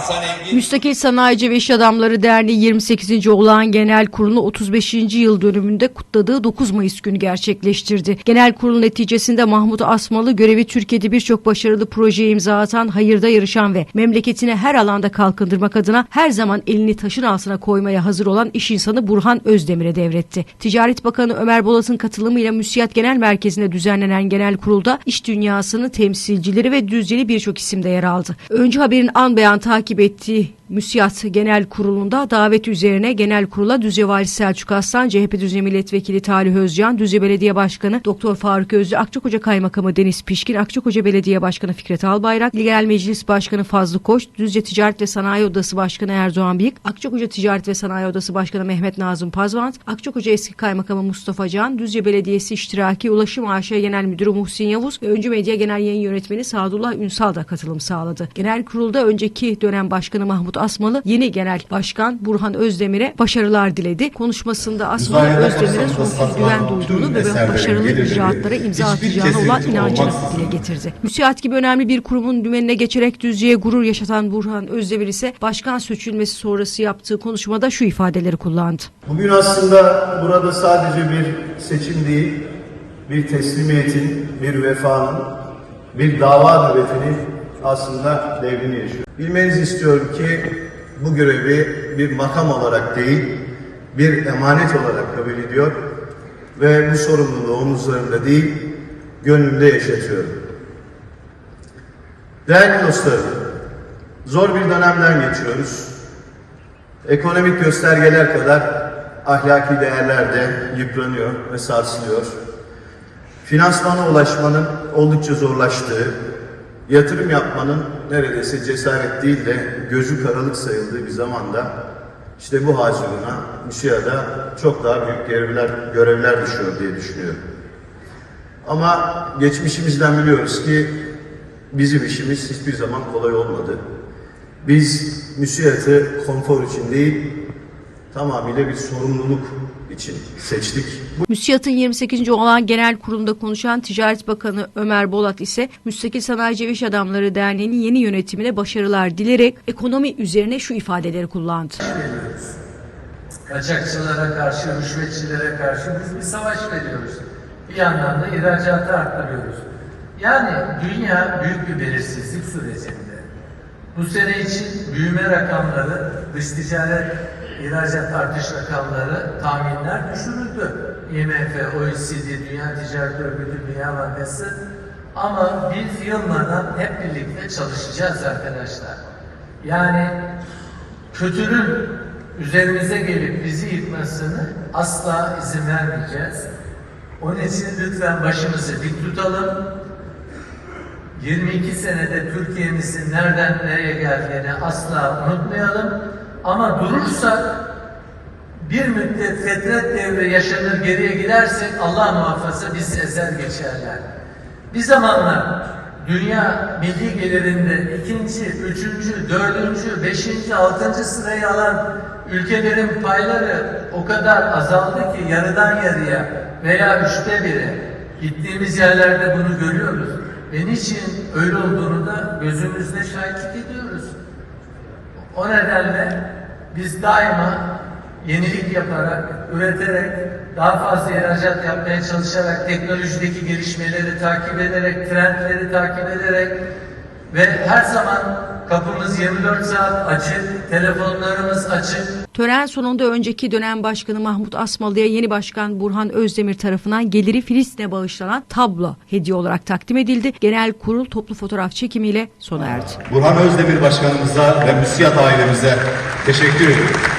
Hasan Engin, Müstakil Sanayici ve İş Adamları Derneği 28. Olağan Genel Kurulu 35. yıl dönümünde kutladığı 9 Mayıs günü gerçekleştirdi. Genel kurul neticesinde Mahmut Asmalı görevi Türkiye'de birçok başarılı projeye imza atan, hayırda yarışan ve memleketini her alanda kalkındırmak adına her zaman elini taşın altına koymaya hazır olan iş insanı Burhan Özdemir'e devretti. Ticaret Bakanı Ömer Bolat'ın katılımıyla Müsiyat Genel Merkezi'nde düzenlenen genel kurulda iş dünyasının temsilcileri ve düzceli birçok isim de yer aldı. Önce haberin an beyan takip takip ettiği Müsiyat Genel Kurulu'nda davet üzerine genel kurula Düzce Valisi Selçuk Aslan, CHP Düzce Milletvekili Talih Özcan, Düzce Belediye Başkanı Doktor Faruk Özlü, Akçakoca Kaymakamı Deniz Pişkin, Akçakoca Belediye Başkanı Fikret Albayrak, İl Genel Meclis Başkanı Fazlı Koç, Düzce Ticaret ve Sanayi Odası Başkanı Erdoğan Bıyık, Akçakoca Ticaret ve Sanayi Odası Başkanı Mehmet Nazım Pazvant, Akçakoca Eski Kaymakamı Mustafa Can, Düzce Belediyesi İştiraki Ulaşım AŞ Genel Müdürü Muhsin Yavuz ve Öncü Medya Genel Yayın Yönetmeni Sadullah Ünsal da katılım sağladı. Genel kurulda önceki dönem başkanı Mahmut Asmalı, yeni genel başkan Burhan Özdemir'e başarılar diledi. Konuşmasında Asmalı Özdemir'e sonsuz güven duyduğunu ve başarılı icraatlara imza atacağına olan inancını dile getirdi. Müsiat gibi önemli bir kurumun dümenine geçerek Düzce'ye gurur yaşatan Burhan Özdemir ise başkan seçilmesi sonrası yaptığı konuşmada şu ifadeleri kullandı. Bugün aslında burada sadece bir seçim değil, bir teslimiyetin, bir vefanın, bir dava nöbetinin aslında devrini yaşıyor. Bilmenizi istiyorum ki bu görevi bir makam olarak değil, bir emanet olarak kabul ediyor ve bu sorumluluğu omuzlarımda değil, gönlümde yaşatıyorum. Değerli dostlarım, zor bir dönemden geçiyoruz. Ekonomik göstergeler kadar ahlaki değerler de yıpranıyor ve sarsılıyor. Finansmana ulaşmanın oldukça zorlaştığı, yatırım yapmanın neredeyse cesaret değil de gözü karalık sayıldığı bir zamanda işte bu haciruna, MÜSİAD'a çok daha büyük görevler, görevler düşüyor diye düşünüyorum. Ama geçmişimizden biliyoruz ki bizim işimiz hiçbir zaman kolay olmadı. Biz müsiyatı konfor için değil, tamamıyla bir sorumluluk için seçtik. Bu Müsiyat'ın 28. olan genel kurulunda konuşan Ticaret Bakanı Ömer Bolat ise Müstakil Sanayici ve İş Adamları Derneği'nin yeni yönetimine başarılar dilerek ekonomi üzerine şu ifadeleri kullandı. Kaçakçılara karşı, rüşvetçilere karşı biz bir savaş veriyoruz. Bir yandan da ihracatı arttırıyoruz. Yani dünya büyük bir belirsizlik sürecinde. Bu sene için büyüme rakamları, dış ticaret ihracat artış rakamları, tahminler düşürüldü. IMF, OECD, Dünya Ticaret Örgütü, Dünya Bankası. Ama biz yılmadan hep birlikte çalışacağız arkadaşlar. Yani kötünün üzerimize gelip bizi yıkmasını asla izin vermeyeceğiz. Onun için lütfen başımızı dik tutalım. 22 senede Türkiye'mizin nereden nereye geldiğini asla unutmayalım. Ama durursak bir müddet fetret devri yaşanır geriye gidersek Allah muhafaza bizi ezer geçerler. Bir zamanlar dünya milli gelirinde ikinci, üçüncü, dördüncü, beşinci, altıncı sırayı alan ülkelerin payları o kadar azaldı ki yarıdan yarıya veya üçte biri. Gittiğimiz yerlerde bunu görüyoruz. Ve niçin öyle olduğunu da gözümüzle şahitlik ediyoruz. O nedenle biz daima yenilik yaparak, üreterek, daha fazla ihracat yapmaya çalışarak, teknolojideki gelişmeleri takip ederek, trendleri takip ederek ve her zaman kapımız 24 saat açık, telefonlarımız açık, Tören sonunda önceki dönem başkanı Mahmut Asmalı'ya yeni başkan Burhan Özdemir tarafından geliri Filistin'e bağışlanan tablo hediye olarak takdim edildi. Genel kurul toplu fotoğraf çekimiyle sona erdi. Burhan Özdemir Başkanımıza ve Müsiyat ailemize teşekkür ediyorum.